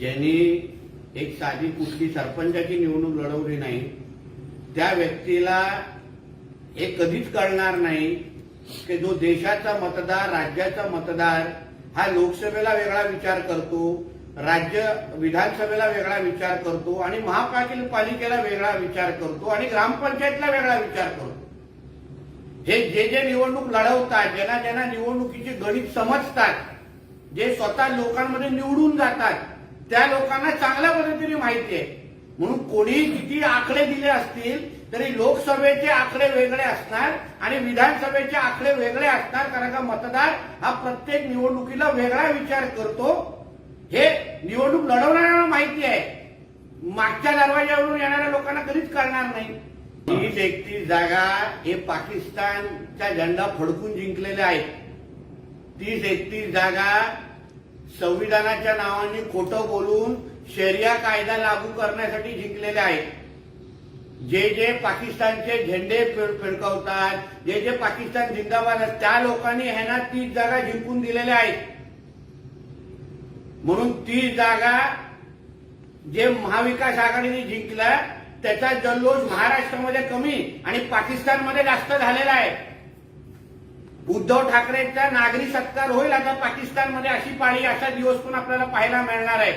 ज्यांनी एक साधी कुठली सरपंचाची निवडणूक लढवली नाही त्या व्यक्तीला हे कधीच कळणार नाही की जो देशाचा मतदार राज्याचा मतदार हा लोकसभेला वेगळा विचार करतो राज्य विधानसभेला वेगळा विचार करतो आणि महापालिकेला वेगळा विचार करतो आणि ग्रामपंचायतला वेगळा विचार करतो. हे जे जे निवडणूक लढवतात ज्यांना ज्यांना निवडणुकीचे गणित समजतात जे स्वतः लोकांमध्ये निवडून जातात त्या लोकांना चांगल्या पद्धतीने माहिती आहे. म्हणून कोणी किती आकडे दिले असतील तरी लोकसभेचे आकडे वेगळे असणार आणि विधानसभेचे आकडे वेगळे असणार कारण का मतदार हा प्रत्येक निवडणुकीला वेगळा विचार करतो. हे निवडणूक लढवणाऱ्यांना माहिती आहे. मागच्या दरवाज्यावरून येणाऱ्या लोकांना कधीच कळणार नाही. तीस एकतीस जागा हे पाकिस्तानचा झेंडा फडकून जिंकलेल्या आहेत तीस एकतीस जागा संविधानाच्या नावाने खोटं बोलून शरिया कायदा लागू करण्यासाठी जिंकलेले आहेत. जे जे पाकिस्तानचे झेंडे फिर- फिरकवतात जे जे पाकिस्तान जिंदाबाद आहेत, त्या लोकांनी ह्यांना तीस जागा जिंकून दिलेल्या आहेत. म्हणून तीस जागा जे महाविकास आघाडीने जिंकला त्याचा जल्लोष महाराष्ट्रामध्ये कमी आणि पाकिस्तानमध्ये जास्त झालेला आहे. उद्धव ठाकरेंचा नागरी सत्कार होईल आता पाकिस्तानमध्ये अशी पाळी असा दिवस पण आपल्याला पाहायला मिळणार आहे.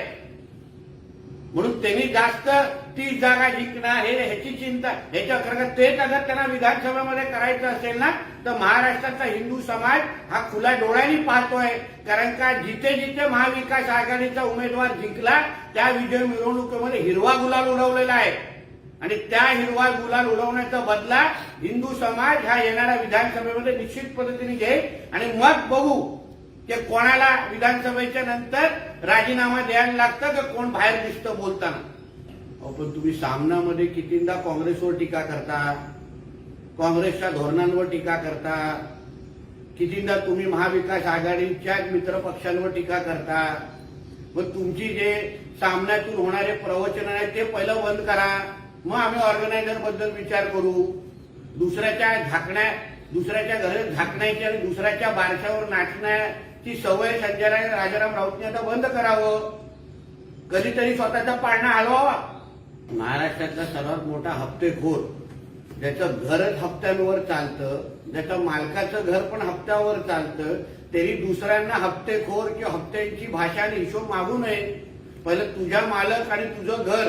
म्हणून त्यांनी जास्त ती जागा जिंकणार हे ह्याची चिंता ह्याच्या कारण तेच अगर त्यांना विधानसभेमध्ये करायचं असेल ना तर महाराष्ट्राचा हिंदू समाज हा खुला डोळ्यांनी पाहतोय. कारण का जिथे जिथे महाविकास आघाडीचा उमेदवार जिंकला त्या विजय मिरवणुकीमध्ये हिरवा गुलाल उडवलेला आहे. आणि त्या हिरवा गुलाल उडवण्याचा बदला हिंदू समाज हा येणाऱ्या विधानसभेमध्ये निश्चित पद्धतीने घेईल. आणि मग बघू की कोणाला विधानसभेच्या नंतर राजीनामा द्यायला लागतं का कोण बाहेर दिसतं बोलताना. पण तुम्ही सामनामध्ये कितींदा काँग्रेसवर टीका करता? काँग्रेसच्या धोरणांवर टीका करता? कितींदा तुम्ही महाविकास आघाडीच्या मित्र पक्षांवर टीका करता? मग तुमची जे सामन्यातून होणारे प्रवचन आहे ते पहिलं बंद करा. मग आम्ही ऑर्गनायझरबद्दल विचार करू. दुसऱ्याच्या झाकण्या दुसऱ्याच्या घरात झाकण्याची आणि दुसऱ्याच्या बारशावर नाचण्याची सवय संजय राजाराम राऊतने आता बंद करावं. कधीतरी स्वतःचा पाळणा हलवावा महाराष्ट्रातला सर्वात मोठा हप्तेखोर ज्याचं घरच हप्त्यांवर चालतं ज्याचं मालकाचं घर पण हप्त्यावर चालतं तरी दुसऱ्यांना हप्तेखोर किंवा हप्त्यांची भाषा आणि हिशोब मागू नये. पहिलं तुझ्या मालक आणि तुझं घर.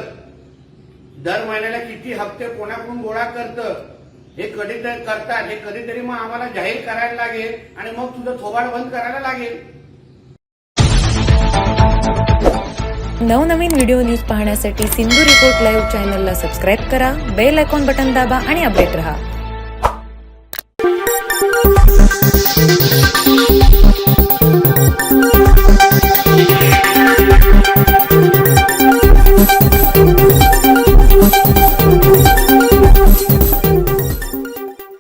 दर महिन्याला किती हप्ते कोणाकडून गोळा करतं? हे कधीतरी करतात हे कधीतरी मग आम्हाला जाहीर करायला लागेल आणि मग तुझं थोबाड बंद करायला लागेल. नवनवीन व्हिडिओ न्यूज पाहण्यासाठी सिंधू रिपोर्ट लाईव्ह चॅनलला सबस्क्राईब करा बेल आयकॉन बटन दाबा आणि अपडेट रहा.